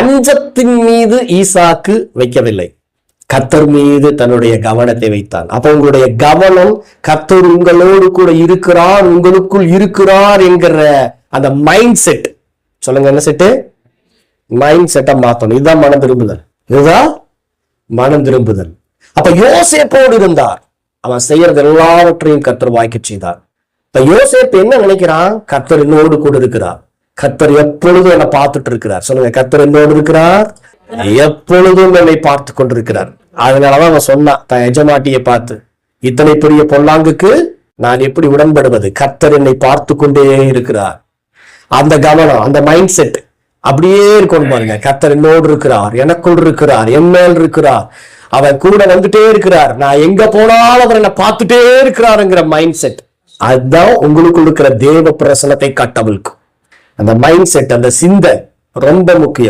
பஞ்சத்தின் மீது ஈசாக்கு வைக்கவில்லை. கத்தர் மீது தன்னுடைய கவனத்தை வைத்தான். அப்ப உங்களுடைய கவனம் கத்தர் உங்களோடு கூட இருக்கிறார் உங்களுக்குள் இருக்கிறார் என்கிற அந்த மைண்ட் செட் சொல்லுங்க என்ன செட்டு மைண்ட் செட்டை மாத்தணும். இதுதான் மனம் திரும்புதல். இதுதான் மனம் திரும்புதல். அப்ப யோசேப்போடு இருந்தார். அவன் செய்யறது எல்லாவற்றையும் கத்தர் வாய்க்க செய்தார். இப்ப யோசேப்பு என்ன நினைக்கிறான்? கத்தர் என்னோடு கூட இருக்கிறார். கத்தர் எப்பொழுதும் என்னை பார்த்துட்டு இருக்கிறார் சொல்லுங்க கத்தர் என்னோடு இருக்கிறார்? எப்பொழுதும் என்னை பார்த்து கொண்டிருக்கிறார். அதனாலதான் அவன் சொன்னான் தன் எஜமாட்டியை பார்த்து இத்தனை பெரிய பொல்லாங்குக்கு நான் எப்படி உடன்படுவது? கத்தர் என்னை பார்த்து கொண்டே இருக்கிறார். அந்த கவனம் அந்த மைண்ட் செட் அப்படியே இருக்கணும் பாருங்க. கத்தர் என்னோடு இருக்கிறார் எனக்குள் இருக்கிறார் என் மேல் இருக்கிறார். அவன் கூட வந்துட்டே இருக்கிறார். நான் எங்க போனாலும் அவர் என்ன பார்த்துட்டே இருக்கிறாருங்கிற மைண்ட் செட் அதுதான் உங்களுக்குள் இருக்கிற தேவ பிரசனத்தை கட்டவிழ்க்கும் அந்த மைண்ட் செட் அந்த சிந்தை ரொம்ப முக்கியம்.